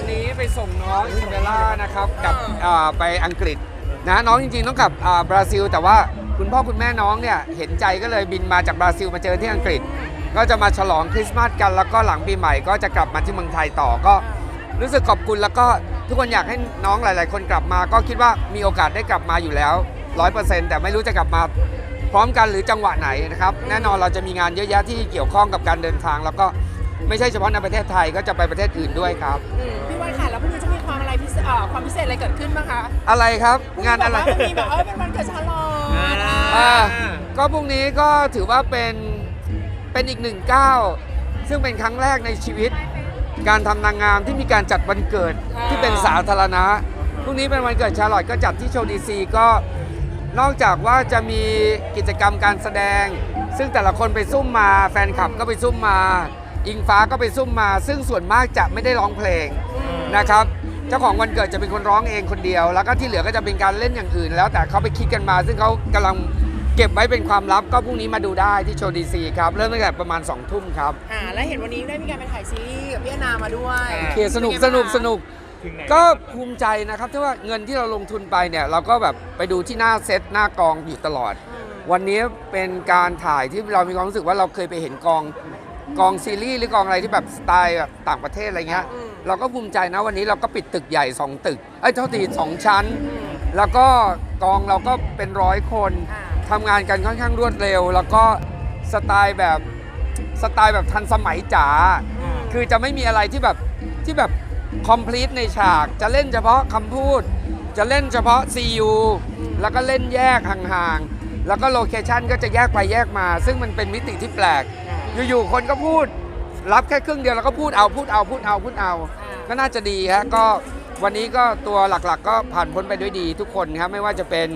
วันนี้ไปส่งน้องอิซาเบลล่านะครับกับอ่าไปอังกฤษนะน้องจริงๆต้องกลับอ่าบราซิล แต่ว่าคุณพ่อคุณแม่น้องเนี่ยเห็นใจก็เลยบินมาจากบราซิลมาเจอที่อังกฤษ ก็จะมาฉลองคริสต์มาสกันแล้วก็หลังปีใหม่ก็จะกลับมาที่เมืองไทยต่อก็รู้สึกขอบคุณแล้วก็ทุกคนอยากให้น้องหลาย ๆ คนกลับมา ก็คิดว่ามีโอกาสได้กลับมาอยู่แล้วร้อยเปอร์เซ็นต์แต่ไม่รู้จะกลับมาพร้อมกันหรือจังหวะไหนนะครับแน่นอนเราจะมีงานเยอะแยะที่เกี่ยวข้องกับการเดินทาง แล้วก็ ไม่ใช่เฉพาะในประเทศไทยก็จะไปประเทศอื่นด้วยครับ อืมพี่วันค่ะแล้วพรุ่งนี้จะมีความอะไรพิเศษเอ่อความพิเศษอะไรเกิดขึ้นบ้างคะอะไรครับงานอะไรบกว่มันมีแบบเออเป็นวันเกิดชาลอตอ่าอ่าก็พรุ่งนี้ก็ถือว่าเป็นเป็นอีกหนึ่งก้าวซึ่งเป็นครั้งแรกในชีวิต การทำนางงามที่มีการจัดวันเกิดที่เป็นสาธารณะพรุ่งนี้เป็นวันเกิดชาร์ลอตก็จัดที่โชว์ดีซีก็นอกจากว่าจะมีกิจกรรมการแสดง ซึ่งแต่ละคนไปซุ่มมาแฟนคลับก็ไปซุ่มมา อิงฟ้าก็ไปซุ่มมา ซึ่งส่วนมากจะไม่ได้ร้องเพลงนะครับเจ้าของวันเกิดจะเป็นคนร้องเองคนเดียว แล้วก็ที่เหลือก็จะเป็นการเล่นอย่างอื่น แล้วแต่เขาไปคิดกันมา ซึ่งเขากำลังเก็บไว้เป็นความลับก็พรุ่งนี้มาดูได้ที่โชว์ดีซีครับเริ่มตั้งแต่ประมาณ2องทุ่มครับอ่าแล้วเห็นวันนี้ได้มีการไปถ่ายซีรีส์กับพี่แอนนามาด้วยโอเคสนุกสนุกสนุกก็ภูมิใจนะครับที่ว่าเงินที่เราลงทุนไปเนี่ยเราก็แบบไปดูที่หน้าเซตหน้ากองอยู่ตลอด วันนี้เป็นการถ่ายที่เรามีความรู้สึกว่าเราเคยไปเห็นกอง กองซีรีส์หรือกองอะไรที่แบบสไตล์แบบต่างประเทศอะไรเงี้ยเราก็ภูมิใจนะวันนี้เราก็ปิดตึกใหญ่ 2 ตึกไอ้ยเท่าทีสองชั้น แล้วก็กองเราก็เป็นร้อยคนอ่าทำงานกันค่อนข้างรวดเร็ว แล้วก็สไตล์แบบสไตล์แบบทันสมัยจ๋าคือจะไม่มีอะไรที่แบบที่แบบคอมพลีทในฉากจะเล่นเฉพาะคำพูด จะเล่นเฉพาะ CU แล้วก็เล่นแยกห่างๆ แล้วก็โลเคชันก็จะแยกไปแยกมา ซึ่งมันเป็นมิติที่แปลก อ ยู่ๆคนก็พูด รับแค่ครึ่งเดียวแล้วก็พูดเอาพูดเอาพูดเอาพูดเอา ก็น่าจะดีฮะก็วันนี้ก็ตัวหลักๆ ก็ผ่านพ้นไปด้วยดีทุกคนครับไม่ว่าจะเป็น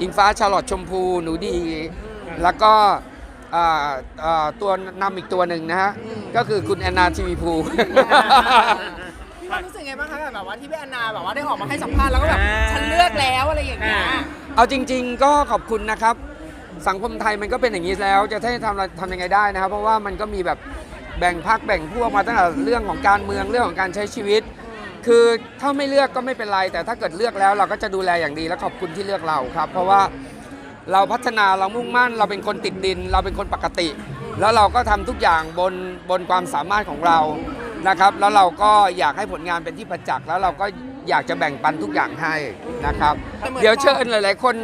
อิงฟ้าชาลอตชมพูหนูดี แล้วก็อ่าอ่าตัวนำอีกตัวหนึ่งนะฮะก็คือคุณแอนนาทีวีพูพี่วันรู้สึกไงบ้างคะกับแบบว่าที่พี่แอนนาแบบว่าได้ออกมาให้สัมภาษณ์แล้วก็แบบฉันเลือกแล้วอะไรอย่างเงี้ย เอาจริง ๆ ก็ขอบคุณนะครับ สังคมไทยมันก็เป็นอย่างนี้แล้ว จะให้ทำอะไรทำยังไงได้นะครับ เพราะว่ามันก็มีแบบแบ่งพักแบ่งพวกมาตั้งแต่เรื่องของการเมืองเรื่องของการใช้ชีวิต คือถ้าไม่เลือกก็ไม่เป็นไร แต่ถ้าเกิดเลือกแล้วเราก็จะดูแลอย่างดีและขอบคุณที่เลือกเราครับ เพราะว่าเราพัฒนาเรามุ่งมั่น เราเป็นคนติดดิน เราเป็นคนปกติ แล้วเราก็ทำทุกอย่างบนบนความสามารถของเรานะครับ แล้วเราก็อยากให้ผลงานเป็นที่ประจักษ์แล้วเราก็อยากจะแบ่งปันทุกอย่างให้นะครับ เดี๋ยวเชิญหลาย ๆ คน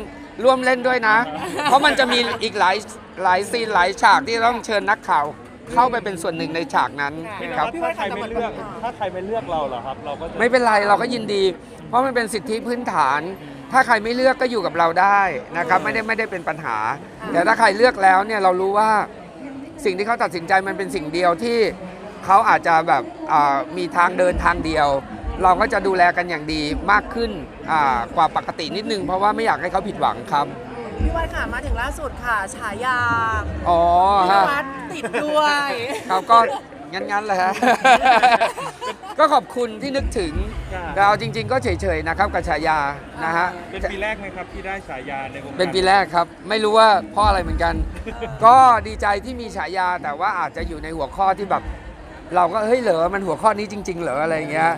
ร่วมเล่นด้วยนะ เพราะมันจะมีอีกหลายหลายซีนหลายฉากที่ต้องเชิญนักข่าว เข้าไปเป็นส่วนหนึ่งในฉากนั้นค่ะครับ พี่ว่าถ้าใครไม่เลือก ถ้าใครไม่เลือกเราเหรอครับ เราก็จะไม่เป็นไรเราก็ยินดี เพราะมันเป็นสิทธิพื้นฐาน ถ้าใครไม่เลือกก็อยู่กับเราได้นะครับไม่ได้ไม่ได้เป็นปัญหา แต่ถ้าใครเลือกแล้วเนี่ยเรารู้ว่าสิ่งที่เขาตัดสินใจมันเป็นสิ่งเดียวที่เขาอาจจะแบบอ่ามีทางเดินทางเดียว เราก็จะดูแลกันอย่างดีมากขึ้นอ่ากว่าปกตินิดนึง เพราะว่าไม่อยากให้เขาผิดหวังครับพี่วันค่ะมาถึงล่าสุดค่ะฉายาอ๋อพี่ฮะวัดติดด้วยครับก็งั้นๆเลยฮะก็ขอบคุณที่นึกถึงแต่เอาจริง ๆ ก็เฉยๆนะครับกับฉายานะฮะเป็นปีแรกไหมครับที่ได้ฉายาในวงการเป็นปีแรกครับ ไม่รู้ว่าเพราะอะไรเหมือนกัน ก็ดีใจที่มีฉายาแต่ว่าอาจจะอยู่ในหัวข้อที่แบบ เราก็เฮ้ยเหรอมันหัวข้อนี้จริง ๆ เหรออะไรอย่างเงี้ย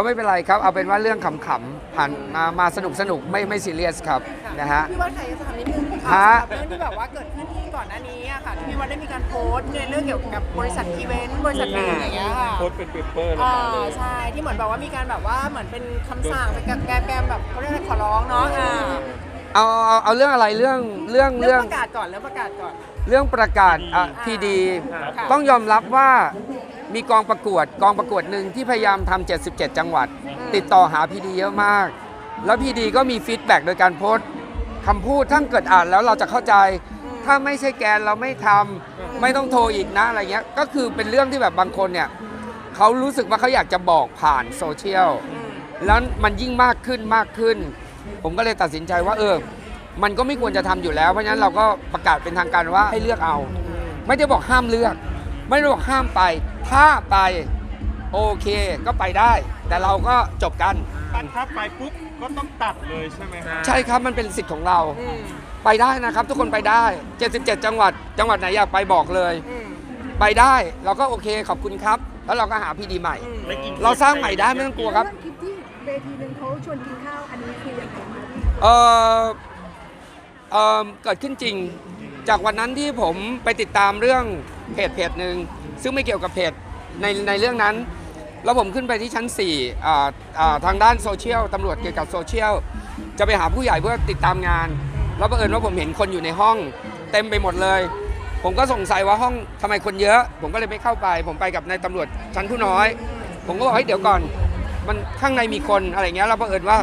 ก็ไม่เป็นไรครับ เอาเป็นว่าเรื่องขำๆผ่านมามาสนุกสนุกๆไม่ไม่ซีเรียสครับนะฮะ พี่วัดค่ะจะถามนิดนึงฮะค่ะสำหรับเรื่องที่แบบว่าเกิดขึ้นที่ก่อนหน้านี้อะค่ะที่พี่วัดได้มีการโพสต์ในเรื่องเกี่ยวกับบริษัทอีเวนต์บริษัทหนึ่งอย่างเงี้ยค่ะโพสต์เป็นเปเปอร์เลยอ่าใช่ที่เหมือนแบบว่ามีการแบบว่าเหมือนเป็นคำสั่งเป็นแกมแกมแบบเขาเรียกอะไรขอร้องเนาะอ่าเอาเอาเอาเรื่องอะไรเรื่องเรื่องเรื่เรื่อองงประกาศก่อนเรื่องประกาศก่อน เรื่องประกาศอะพีดี ค่ะ ต้องยอมรับว่า มีกองประกวดกองประกวดหนึ่งที่พยายามทำ77 จังหวัด ติดต่อหาพีดีเยอะมาก แล้วพีดีก็มีฟีดแบ็กโดยการโพสต์คำพูดถ้าเกิดอ่านแล้วเราจะเข้าใจ ถ้าไม่ใช่แกนเราไม่ทำไม่ต้องโทรอีกนะอะไรเงี้ยก็คือเป็นเรื่องที่แบบบางคนเนี่ยเขารู้สึกว่าเขาอยากจะบอกผ่านโซเชียลแล้วมันยิ่งมากขึ้นมากขึ้น ผมก็เลยตัดสินใจว่าเออ มันก็ไม่ควรจะทำอยู่แล้ว เพราะฉะนั้นเราก็ประกาศเป็นทางการว่าให้เลือกเอา ไม่ได้บอกห้ามเลือก ไม่ได้บอกห้ามไป ถ้าไปโอเคก็ไปได้ แต่เราก็จบกันตัดถ้าไปปุ๊บก็ต้องตัดเลยใช่ไหมฮะใช่ครับมันเป็นสิทธิ์ของเรา อืมไปได้นะครับ ทุกคนไปได้ 77 จังหวัด จังหวัดไหนอยากไปบอกเลย อืมไปได้เราก็โอเคขอบคุณครับ แล้วเราก็หาพีดีใหม่ไม่กินเราสร้างใหม่ได้ไม่ต้องกลัวครับเรื่องคลิปที่เวทีหนึ่งเขาชวนกินข้าว อันนี้คือยังไงคะเออเออเกิดขึ้นจริง จากวันนั้นที่ผมไปติดตามเรื่องเพจเพจหนึ่ง ซึ่งไม่เกี่ยวกับเพจในในเรื่องนั้น แล้วผมขึ้นไปที่ชั้น4อ่าอ่าทางด้านโซเชียลตำรวจเกี่ยวกับโซเชียลจะไปหาผู้ใหญ่เพื่อติดตามงาน แล้วบังเอิญว่าผมเห็นคนอยู่ในห้อง เต็มไปหมดเลย ผมก็สงสัยว่าห้องทำไมคนเยอะ ผมก็เลยไม่เข้าไป ผมไปกับนายตำรวจชั้นผู้น้อย ผมก็บอกให้ยเดี๋ยวก่อน มันข้างในมีคนอะไรเงี้ยแล้วบังเอิญว่า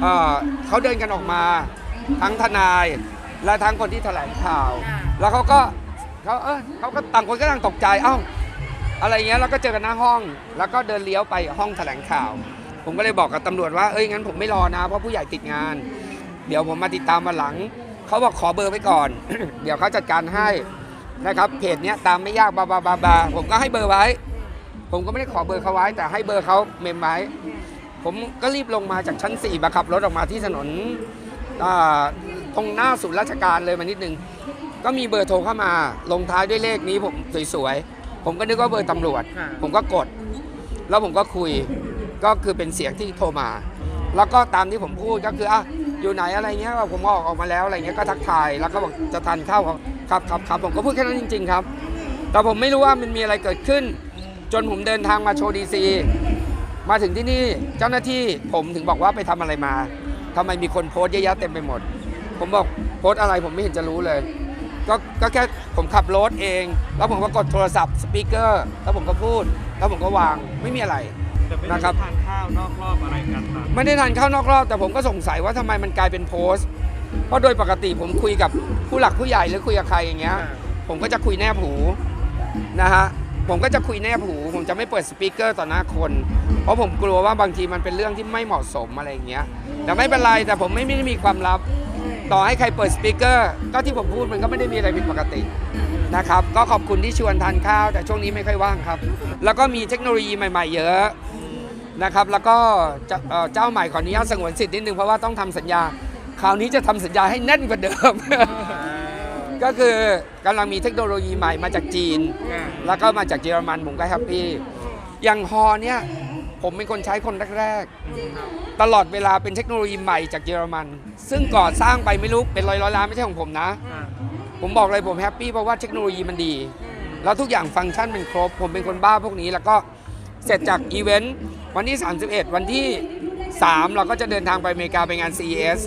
เอ่อเขาเดินกันออกมา ทั้งทนายและทั้งคนที่แถลงข่าวอ่าแล้วเขาก็ เขาเออเขาก็ต่างคนก็ต่างตกใจเอ้าอะไรเงี้ยแล้วก็เจอกันหน้าห้อง แล้วก็เดินเลี้ยวไปห้องแถลงข่าว ผมก็เลยบอกกับตำรวจว่าเอ้ยงั้นผมไม่รอนะเพราะผู้ใหญ่ติดงาน เดี๋ยวผมมาติดตามมาหลังเขาบอกขอเบอร์ไว้ก่อน เดี๋ยวเขาจัดการให้นะครับเพจเนี้ยตามไม่ยากบาบาบาบาผมก็ให้เบอร์ไว้ ผมก็ไม่ได้ขอเบอร์เขาไว้ แต่ให้เบอร์เขาเมมไว้ผมก็รีบลงมาจากชั้น4มาขับรถออกมาที่ถนนตรงหน้าศูนย์ราชการเลยมานิดนึง ก็มีเบอร์โทรเข้ามา ลงท้ายด้วยเลขนี้ผมสวยๆ ผมก็นึกว่าเบอร์ตำรวจผมก็กด แล้วผมก็คุย ก็คือเป็นเสียงที่โทรมา แล้วก็ตามที่ผมพูดก็คืออะอยู่ไหนอะไรเงี้ยว่าผมออกออกมาแล้วอะไรเงี้ยก็ทักทาย แล้วก็บอกจะทานข้าวครับครับครับผมก็พูดแค่นั้นจริง ๆ ครับ แต่ผมไม่รู้ว่ามันมีอะไรเกิดขึ้น จนผมเดินทางมาโชว์ดีซี มาถึงที่นี่เจ้าหน้าที่ผมถึงบอกว่าไปทำอะไรมาทำไมมีคนโพสต์เยอะแยะเต็มไปหมด ผมบอกโพสต์อะไรผมไม่เห็นจะรู้เลย ก็ก็แค่ผมขับรถเอง แล้วผมก็กดโทรศัพท์สปีกเกอร์แล้วผมก็พูด แล้วผมก็วางไม่มีอะไร แต่ไม่ได้นะครับ ทานข้าวนอกรอบอะไรกันครับไม่ได้ทานข้าวนอกรอบแต่ผมก็สงสัยว่าทำไมมันกลายเป็นโพสต์ เพราะโดยปกติผมคุยกับผู้หลักผู้ใหญ่หรือคุยกับใครอย่างเงี้ย ผมก็จะคุยแนบหูนะฮะผมก็จะคุยแนบหู ผมจะไม่เปิดสปีกเกอร์ต่อหน้าคน เพราะผมกลัวว่าบางทีมันเป็นเรื่องที่ไม่เหมาะสมอะไรอย่างเงี้ยแต่ไม่เป็นไรแต่ผมไม่ไม่ได้มีความลับ ต่อให้ใครเปิดสปีกเกอร์ก็ที่ผมพูดมันก็ไม่ได้มีอะไรผิดปกตินะครับ ก็ขอบคุณที่ชวนทานข้าว แต่ช่วงนี้ไม่ค่อยว่างครับ แล้วก็มีเทคโนโลยีใหม่ ๆ เยอะนะครับ แล้วก็เจ้าเอ่อเจ้าใหม่ขออนุญาตสงวนสิทธิ์นิดนึงเพราะว่าต้องทำสัญญา คราวนี้จะทำสัญญาให้แน่นกว่าเดิม ก็คือกำลังมีเทคโนโลยีใหม่มาจากจีน แล้วก็มาจากเยอรมันผมก็แฮปปี้อย่างฮอเนี่ย ผมเป็นคนใช้คนแรกๆ ตลอดเวลาเป็นเทคโนโลยีใหม่จากเยอรมัน ซึ่งก่อสร้างไปไม่รู้เป็นร้อยร้อยๆล้านไม่ใช่ของผมนะ ผมบอกเลยผมแฮปปี้เพราะว่าเทคโนโลยีมันดี แล้วทุกอย่างฟังก์ชันเป็นครบ ผมเป็นคนบ้าพวกนี้ แล้วก็เสร็จจากอีเวนต์วันที่ 31 วันที่ 3 เราก็จะเดินทางไปอเมริกาไปงาน CES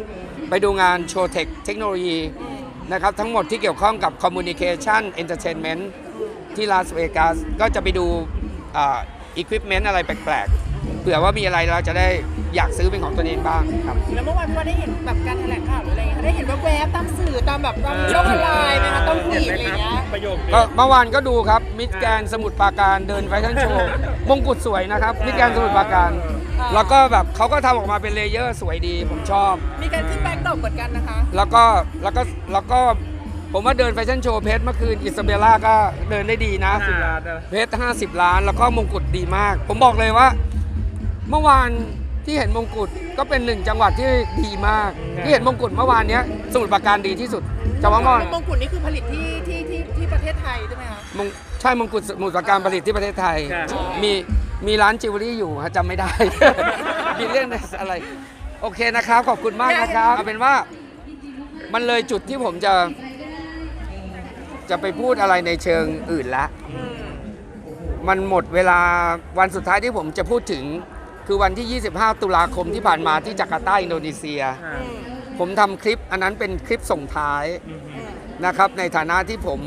ไปดูงานโชว์เทคเทคโนโลยีนะครับทั้งหมดที่เกี่ยวข้องกับ Communication Entertainment ที่ลาสเวกัสก็จะไปดู อุปกรณ์อะไรแปลกๆ เผื่อว่ามีอะไรเราจะได้อยากซื้อเป็นของตัวเองบ้างครับ แล้วเมื่อวานพี่ว่าได้เห็นแบบการแถลงข่าวหรืออะไรเงี้ยได้เห็นแวบๆตามสื่อตามแบบตามโลกออนไลน์ไหมคะตามฟีดอะไรเงี้ยประโยคเดีก็ยวเมื่อวานก็ดูครับมิดแกนสมุทรปราการเดินแฟชั่นโชว์มงกุฎสวยนะครับมิดแกนสมุทรปราการอ่าแล้วก็แบบเขาก็ทำออกมาเป็นเลเยอร์สวยดีผมชอบ มีการขึ้นแบ็คดรอปเหมือนกันนะคะ แล้วก็แล้วก็แล้วก็ ผมว่าเดินแฟชั่นโชว์เพชรเมื่อคืนอิซาเบลล่าก็เดินได้ดีนะสิบล้านนะ เพชร50 ล้าน แล้วก็มงกุฎดีมาก ผมบอกเลยว่า เมื่อวานที่เห็นมงกุฎก็เป็นหนึ่งจังหวัดที่ดีมาก ที่เห็นมงกุฎเมื่อวานเนี้ยสมุทรปราการดีที่สุดเฉพาะเมื่อวานมงกุฎนี่คือผลิตที่ที่ที่ที่ประเทศไทยใช่ไหมคะ มงใช่มงกุฎสมุทรปราการผลิตที่ประเทศไทย ใช่ มีมีร้านจิวเวลรี่อยู่ฮะจำไม่ได้ มีเรื่องอะไร โอเคนะครับ ขอบคุณมากนะครับเอาเป็นว่ามันเลยจุดที่ผมจะ จะไปพูดอะไรในเชิงอื่นละ มันหมดเวลาวันสุดท้ายที่ผมจะพูดถึง คือวันที่ 25 ตุลาคมที่ผ่านมาที่จาการ์ตาอินโดนีเซีย ผมทำคลิปอันนั้นเป็นคลิปส่งท้ายนะครับ ในฐานะที่ผม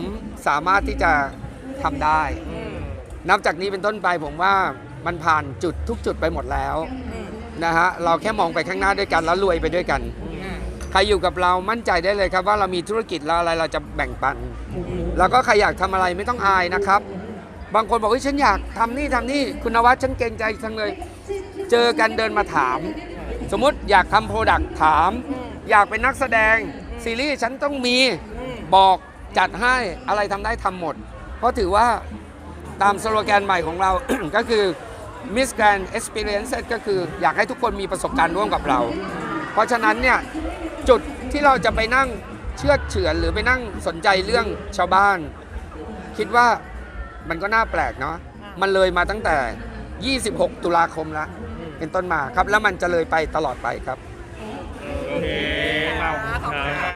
สามารถที่จะทำได้ นับจากนี้เป็นต้นไปผมว่ามันผ่านจุดทุกจุดไปหมดแล้วนะฮะเราแค่มองไปข้างหน้าด้วยกันแล้วรวยไปด้วยกัน ใครอยู่กับเรามั่นใจได้เลยครับ ว่าเรามีธุรกิจแล้วอะไรเราจะแบ่งปัน แล้วก็ใครอยากทำอะไรไม่ต้องอายนะครับ บางคนบอกว่าฉันอยากทำนี่ทำนี่คุณนวัดฉันเกรงใจจังเลย เจอกันเดินมาถาม สมมติอยากทำโปรดักต์ถาม อยากเป็นนักแสดงซีรีส์ฉันต้องมีบอกจัดให้อะไรทำได้ทำหมด เพราะถือว่าตามสโลแกนใหม่ของเรา ก็คือ Miss Grand Experience ก็คืออยากให้ทุกคนมีประสบการณ์ร่วมกับเรา เพราะฉะนั้นเนี่ยจุดที่เราจะไปนั่งเชื่อดเฉือนหรือไปนั่งสนใจเรื่องชาวบ้าน คิดว่ามันก็น่าแปลกเนาะมันเลยมาตั้งแต่ 26 ตุลาคมแล้วเป็นต้นมาครับ แล้วมันจะเลยไปตลอดไปครับ